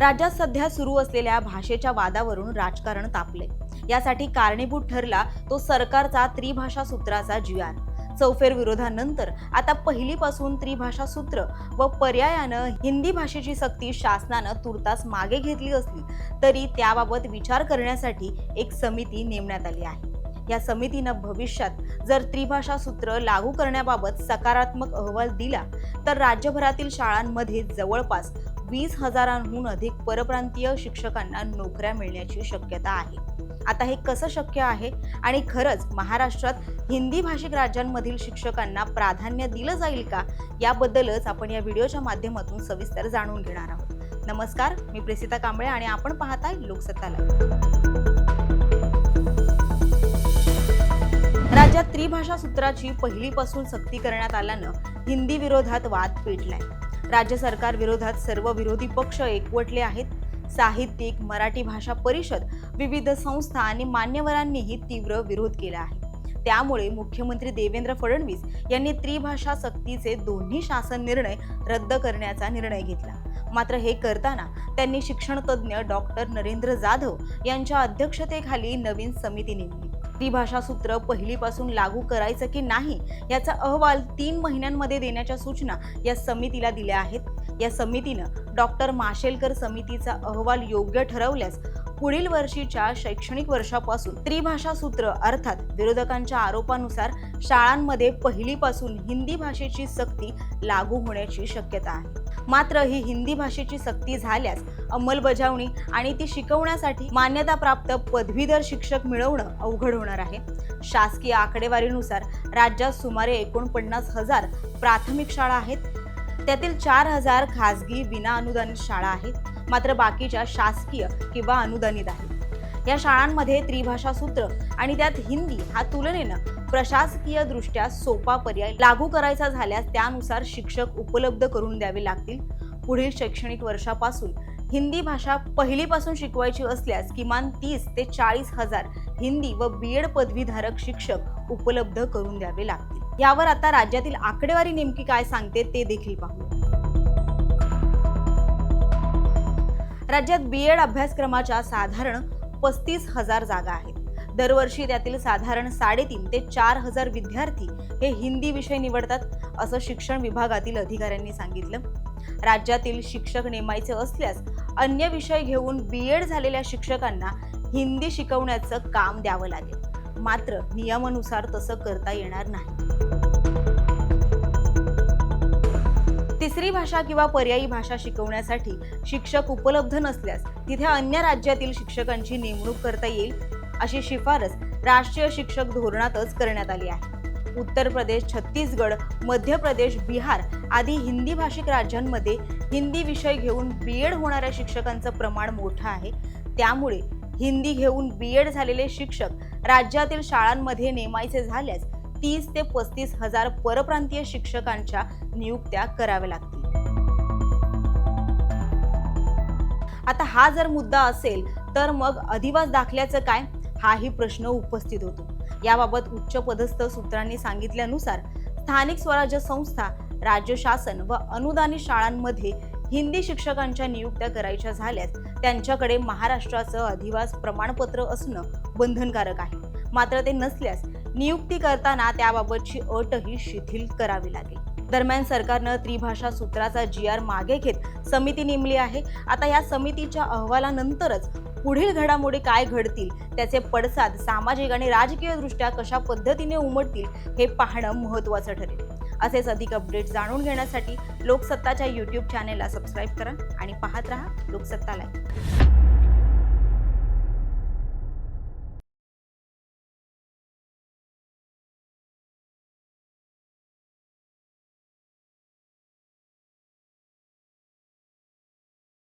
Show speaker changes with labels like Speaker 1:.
Speaker 1: राज्यात सध्या सुरू असलेल्या भाषेच्या वादावरून राजकारण तापले. यासाठी कारणीभूत ठरला तो सरकारचा त्रिभाषा सूत्राचा जुयार चौफेर विरोधानंतर आता पहिलीपासून त्रिभाषा सूत्र व पर्यायानं हिंदी भाषेची सक्ती शासनानं तुर्तास मागे घेतली असली तरी त्याबाबत विचार करण्यासाठी एक समिती नेमण्यात आली आहे. या समितीनं भविष्यात जर त्रिभाषा सूत्र लागू करण्याबाबत सकारात्मक अहवाल दिला तर राज्यभरातील शाळांमध्ये जवळपास वीस हजारांहून अधिक परप्रांतीय शिक्षकांना नोकऱ्या मिळण्याची शक्यता आहे. आता हे कसं शक्य आहे? आणि खरंच महाराष्ट्रात हिंदी भाषिक राज्यांमधील शिक्षकांना प्राधान्य दिलं जाईल का? याबद्दलच आपण या व्हिडिओच्या माध्यमातून सविस्तर जाणून घेणार आहोत. नमस्कार मी प्रेसिता कांबळे आणि आपण पाहताय लोकसत्ता लाईव्ह. राज्यात त्रिभाषा सूत्राची पहिलीपासून सक्ती करण्यात आल्यानं हिंदी विरोधात वाद पेटलाय. राज्य सरकार विरोधात सर्व विरोधी पक्ष एकवटले आहेत. साहित्यिक मराठी भाषा परिषद विविध संस्था आणि मान्यवरांनीही तीव्र विरोध केला आहे. त्यामुळे मुख्यमंत्री देवेंद्र फडणवीस यांनी त्रिभाषा सक्तीचे दोन्ही शासन निर्णय रद्द करण्याचा निर्णय घेतला. मात्र हे करताना त्यांनी शिक्षणतज्ज्ञ डॉक्टर नरेंद्र जाधव यांच्या अध्यक्षतेखाली नवीन समिती नेमली. त्रिभाषा सूत्र पहिलीपासून लागू करायचं की नाही याचा अहवाल तीन महिन्यांमध्ये देण्याच्या सूचना या समितीला दिल्या आहेत. या समितीनं डॉक्टर माशेलकर समितीचा अहवाल योग्य ठरवल्यास पुढील वर्षीच्या शैक्षणिक वर्षापासून त्रिभाषा सूत्र अर्थात विरोधकांच्या आरोपानुसार शाळांमध्ये पहिलीपासून हिंदी भाषेची सक्ती लागू होण्याची शक्यता आहे. मात्र ही हिंदी भाषेची सक्ती झाल्यास अंमलबजावणी आणि ती शिकवण्यासाठी मान्यताप्राप्त पदवीधर शिक्षक मिळवणं अवघड होणार आहे. शासकीय आकडेवारीनुसार राज्यात सुमारे एकोणपन्नास हजार प्राथमिक शाळा आहेत. त्यातील चार हजार खासगी विनाअनुदानित शाळा आहेत. मात्र बाकीच्या शासकीय किंवा अनुदानित आहेत या शाळांमध्ये त्रिभाषा सूत्र आणि त्यात हिंदी हा तुलनेनं प्रशासकीय दृष्ट्या सोपा पर्याय लागू करायचा झाल्यास त्यानुसार शिक्षक उपलब्ध करून द्यावे लागतील. पुढील शैक्षणिक वर्षापासून हिंदी भाषा पहिलीपासून शिकवायची असल्यास किमान तीस ते चाळीस हजार हिंदी व बी एड पदवीधारक शिक्षक उपलब्ध करून द्यावे लागतील. यावर आता राज्यातील आकडेवारी नेमकी काय सांगते ते देखील पाहू राज्यात बी एड अभ्यासक्रमाच्या साधारण पस्तीस हजार जागा आहेत. दरवर्षी त्यातील साधारण साडेतीन ते चार हजार विद्यार्थी हे हिंदी विषय निवडतात असं शिक्षण विभागातील अधिकाऱ्यांनी सांगितलं. राज्यातील शिक्षक नेमायचे असल्यास अन्य विषय घेऊन बी एड झालेल्या शिक्षकांना हिंदी शिकवण्याचं काम द्यावं लागेल. मात्र नियमानुसार तसं करता येणार नाही. तिसरी भाषा किंवा पर्यायी भाषा शिकवण्यासाठी शिक्षक उपलब्ध नसल्यास तिथे अन्य राज्यातील शिक्षकांची नेमणूक करता येईल अशी शिफारस राष्ट्रीय शिक्षक धोरणातच करण्यात आली आहे. उत्तर प्रदेश छत्तीसगड मध्य प्रदेश बिहार आदी हिंदी भाषिक राज्यांमध्ये हिंदी विषय घेऊन बी एड होणाऱ्या शिक्षकांचं प्रमाण मोठं आहे. त्यामुळे हिंदी घेऊन बी एड झालेले शिक्षक राज्यातील शाळांमध्ये नेमायचे झाल्यास तीस ते पस्तीस हजार परप्रांतीय शिक्षकांच्या नियुक्त्या कराव्या लागतील. आता हा जर मुद्दा असेल तर मग अधिवास दाखल्याचं काय? हाही प्रश्न उपस्थित होतो. याबाबत उच्च पदस्थ सूत्रांनी सांगितल्यानुसार स्थानिक स्वराज्य संस्था राज्य शासन व अनुदानित शाळांमध्ये हिंदी शिक्षकांच्या नियुक्त्या करायच्या झाल्यास त्यांच्याकडे महाराष्ट्राचं अधिवास प्रमाणपत्र असणं बंधनकारक आहे. मात्र ते नसल्यास नियुक्ती करताना त्याबाबतची अटही शिथिल करावी लागेल. दरम्यान सरकारनं त्रिभाषा सूत्राचा जी आर मागे घेत समिती नेमली आहे. आता या समितीच्या अहवालानंतरच पुढील घडामोडी काय घडतील त्याचे पडसाद सामाजिक आणि राजकीय दृष्ट्या कशा पद्धतीने उमटतील हे पाहणं महत्त्वाचं ठरेल. असेच अधिक अपडेट जाणून घेण्यासाठी लोकसत्ताच्या यूट्यूब चॅनेलला सबस्क्राईब करा आणि पाहत रहा लोकसत्ता लाईव्ह